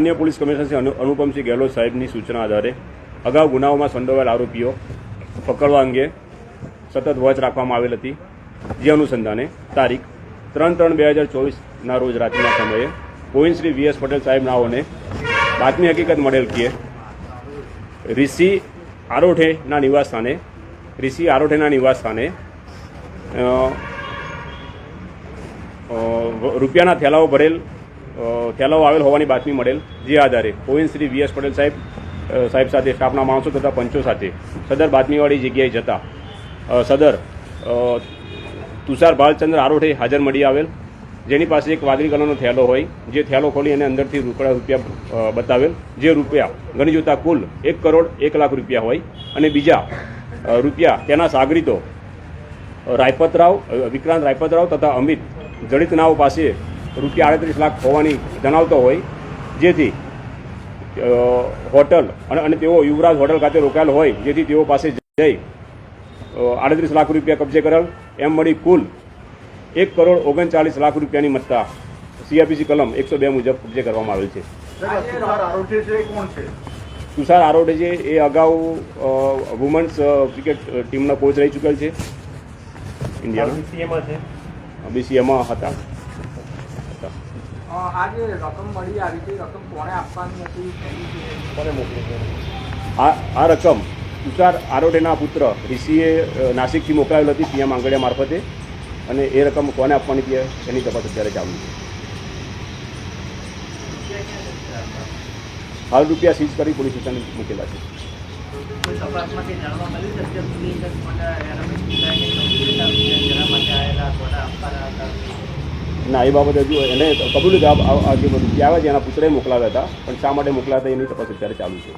માન્ય police commissioner Shri અનુ- અનુપમસિંહ ગેહલોત સાહેબની સૂચના આધારે અગાઉ ગુનાઓમાં સંડોવાયેલ આરોપીઓ પકડવા અંગે સતત વોચ રાખવામાં આવેલ હતી. જે અનુસંધાને તારીખ ત્રણ ત્રણ બે હજાર ચોવીસના રોજ રાત્રિના સમયે ગોવિંદ શ્રી વી એસ પટેલ સાહેબ નાઓને બાતમી હકીકત મળેલ કે ઋષિ આરોઠેના નિવાસ સ્થાને ઋષિ આરોઠેના નિવાસ સ્થાને અ, અ, રૂપિયાના થેલાઓ ભરેલ થેલાઓ આવેલ હોવાની બાતમી મળેલ. જે આધારે ગોવિંદ શ્રી વી પટેલ સાહેબ સાહેબ સાથે, સ્ટાફના માણસો તથા પંચો સાથે સદર બાતમીવાળી જગ્યાએ જતા સદર તુષાર ભાલચંદ્ર આરોઠે હાજર મળી આવેલ. જેની પાસે એક વાદળી કલરનો થેલો હોય, જે થેલો ખોલી અને અંદરથી રોકડા રૂપિયા બતાવેલ. જે રૂપિયા ગણી જોતા કુલ એક કરોડ એક લાખ રૂપિયા હોય અને બીજા રૂપિયા તેના સાગરીતો રાયપતરાવ વિક્રાંત રાયપતરાવ તથા અમિત જડિત નાવ પાસે રૂપિયા આડત્રીસ લાખ હોવાની જણાવતો હોય જેથી હોટલ અને અને તેઓ યુવરાજ હોટલ ખાતે રોકાયેલ હોય જેથી તેઓ પાસે જઈ આડત્રીસ લાખ રૂપિયા કબજે કરેલ. એમ મળી કુલ એક કરોડ ઓગણચાલીસ લાખ રૂપિયાની મત્તા સીઆરપીસી કલમ એકસો બે મુજબ કબજે કરવામાં આવેલ છે. તુષાર આરોઠી છે એ અગાઉ વુમન્સ ક્રિકેટ ટીમના કોચ રહી ચૂકેલ છે. ઇન્ડિયાના. બીસીએમાં હતા. આ જે રકમ મળી આવી છે રકમ કોણે આપવાની હતી આ આ રકમ તુષાર આરોડેના પુત્ર ઋષિએ નાસિકથી મોકલાવેલ હતી પીએમ આંગડિયા મારફતે. અને એ રકમ કોને આપવાની છે એની તપાસ અત્યારે ચાલુ છે. હાલ રૂપિયા સીઝ કરી પોલીસ સ્ટેશન મૂકેલા છે. રમેશ ના, એ બાબતે હજુ એને કબૂલ જ આ બધું જે આવે છે, એના પુત્રએ મોકલાવ્યા હતા, પણ શા માટે મોકલાતા એની તપાસ અત્યારે ચાલુ છે.